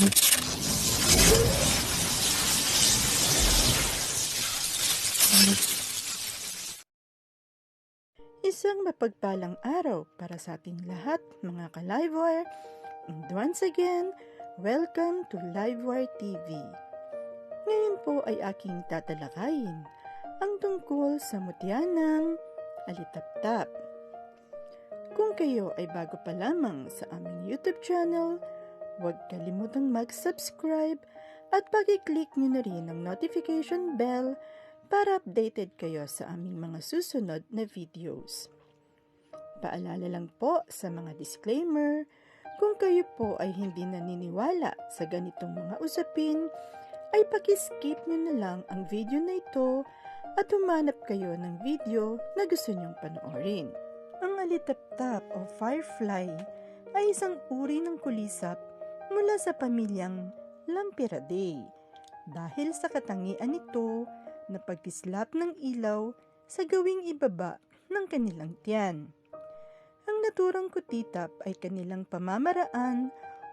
Isang mapagpalang araw para sa ating lahat, mga ka-Livewire. And once again, welcome to Livewire TV. Ngayon po ay aking tatalakayin ang tungkol sa mutya ng alitaptap. Kung kayo ay bago pa lamang sa aming YouTube channel, huwag kalimutang mag-subscribe at pag-click nyo na rin ang notification bell para updated kayo sa aming mga susunod na videos. Paalala lang po sa mga disclaimer, kung kayo po ay hindi naniniwala sa ganitong mga usapin, ay pakiskip nyo na lang ang video na ito at humanap kayo ng video na gusto nyong panoorin. Ang alitaptap o firefly ay isang uri ng kulisap mula sa pamilyang Lampiraceae dahil sa katangian nito na pagkislap ng ilaw sa gawing ibaba ng kanilang tiyan. Ang naturang kutitap ay kanilang pamamaraan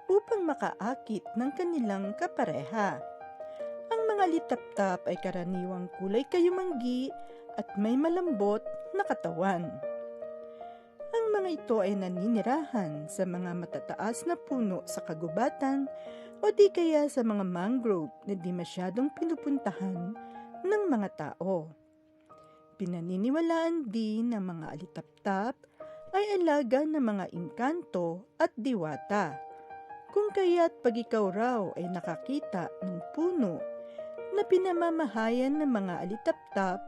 upang makaakit ng kanilang kapareha. Ang mga litaptap ay karaniwang kulay kayumanggi at may malambot na katawan. Ang mga ito ay naninirahan sa mga matataas na puno sa kagubatan o di kaya sa mga mangrove na di masyadong pinupuntahan ng mga tao. Pinaniniwalaan din ng mga alitaptap ay alaga ng mga inkanto at diwata. Kung kaya't pag ikaw raw ay nakakita ng puno na pinamamahayan ng mga alitaptap,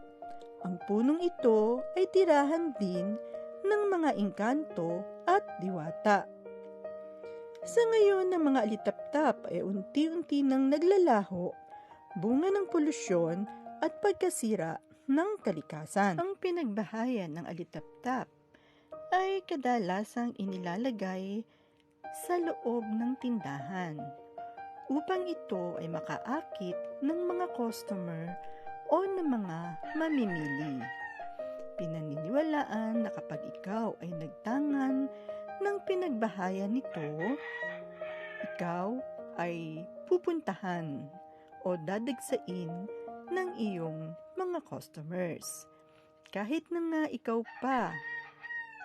ang punong ito ay tirahan din ng mga inkanto at diwata. Sa ngayon ng mga alitaptap ay unti-unti nang naglalaho bunga ng polusyon at pagkasira ng kalikasan. Ang pinagbahayan ng alitaptap ay kadalasang inilalagay sa loob ng tindahan upang ito ay makaakit ng mga customer o ng mga mamimili. Pinaniniwalaan na kapag ikaw ay nagtangan ng pinagbahayan nito, ikaw ay pupuntahan o dadagsain ng iyong mga customers. Kahit na nga ikaw pa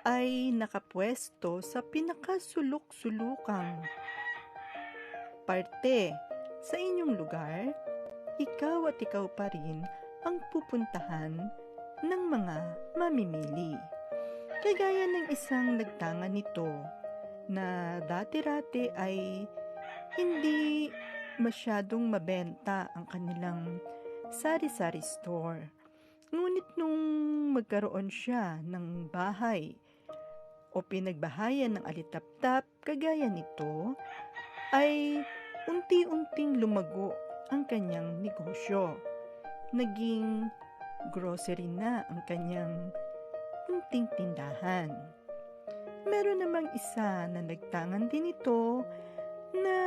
ay nakapwesto sa pinakasulok-sulukang parte sa inyong lugar, ikaw at ikaw pa rin ang pupuntahan ng mga mamimili. Kagaya ng isang nagtanga nito na dati-rati ay hindi masyadong mabenta ang kanilang sari-sari store. Ngunit nung magkaroon siya ng bahay o pinagbahayan ng alitaptap kagaya nito, ay unti-unting lumago ang kanyang negosyo. Naging grocery na ang kanyang unting tindahan. Meron namang isa na nagtangan din ito na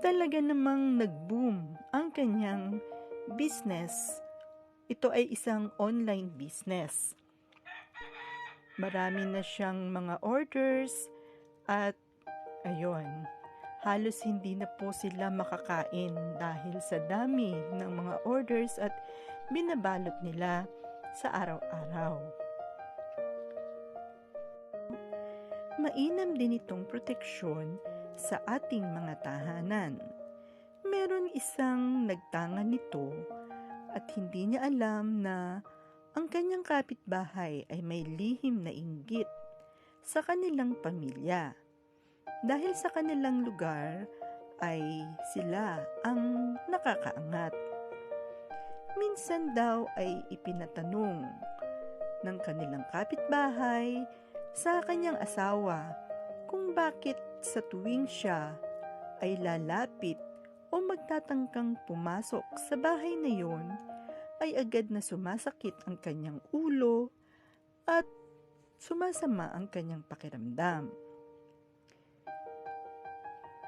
talaga namang nag-boom ang kanyang business. Ito ay isang online business. Marami na siyang mga orders at ayun, halos hindi na po sila makakain dahil sa dami ng mga orders at binabalot nila sa araw-araw. Mainam din itong proteksyon sa ating mga tahanan. Meron isang nagtangan nito at hindi niya alam na ang kanyang kapitbahay ay may lihim na inggit sa kanilang pamilya. Dahil sa kanilang lugar ay sila ang nakakaangat. Minsan daw ay ipinatanong ng kanilang kapitbahay sa kanyang asawa kung bakit sa tuwing siya ay lalapit o magtatangkang pumasok sa bahay na yon, ay agad na sumasakit ang kanyang ulo at sumasama ang kanyang pakiramdam.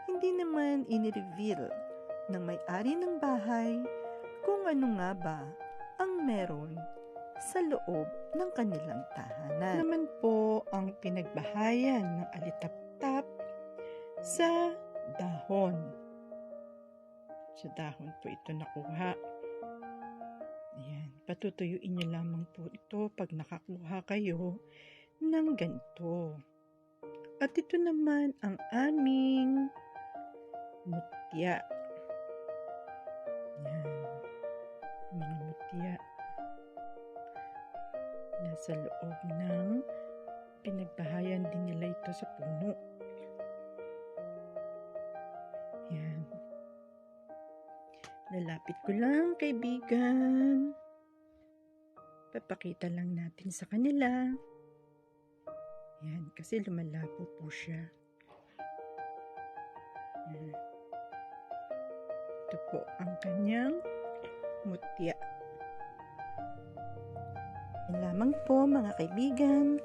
Hindi naman inireveal ng may-ari ng bahay kung ano nga ba ang meron sa loob ng kanilang tahanan. Naman po ang pinagbahayan ng alitap-tap sa dahon. Sa dahon po ito nakuha. Ayan, patutuyuin niyo lamang po ito pag nakakuha kayo ng ganito. At ito naman ang aming mutya. Mutya. Nasa loob ng pinagbahayan din nila ito sa puno. Yan. Lalapit ko lang, kaibigan. Papakita lang natin sa kanila. Yan, kasi lumalabo po siya. Yan. Ito po ang kanyang mutya. Yan lamang po mga kaibigan.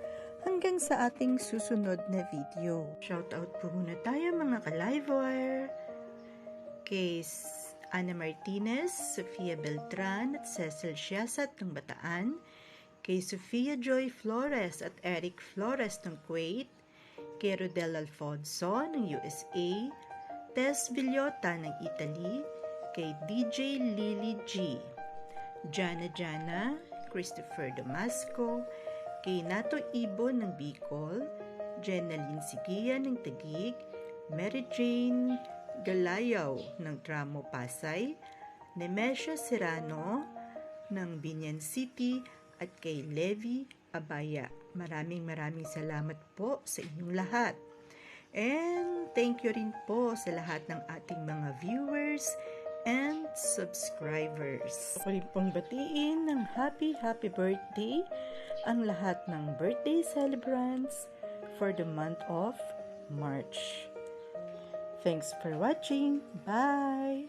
Hanggang sa ating susunod na video. Shoutout po muna tayo mga ka-livewire. Kay Ana Martinez, Sofia Beltran at Cecil Siasat ng Bataan, kay Sofia Joy Flores at Eric Flores ng Kuwait, kay Rodel Alfonso ng USA, Tess Villota ng Italy, kay DJ Lily G, Jana Jana, Christopher Damasco, kay Nato Ibo ng Bicol, Jenaline Sigia ng Taguig, Mary Jane Galayaw ng Tramo Pasay, Nemesha Serrano ng Binyan City at kay Levi Abaya. Maraming maraming salamat po sa inyong lahat. And thank you rin po sa lahat ng ating mga viewers and subscribers. Rin pong batiin ng happy happy birthday ang lahat ng birthday celebrants for the month of March. Thanks for watching. Bye!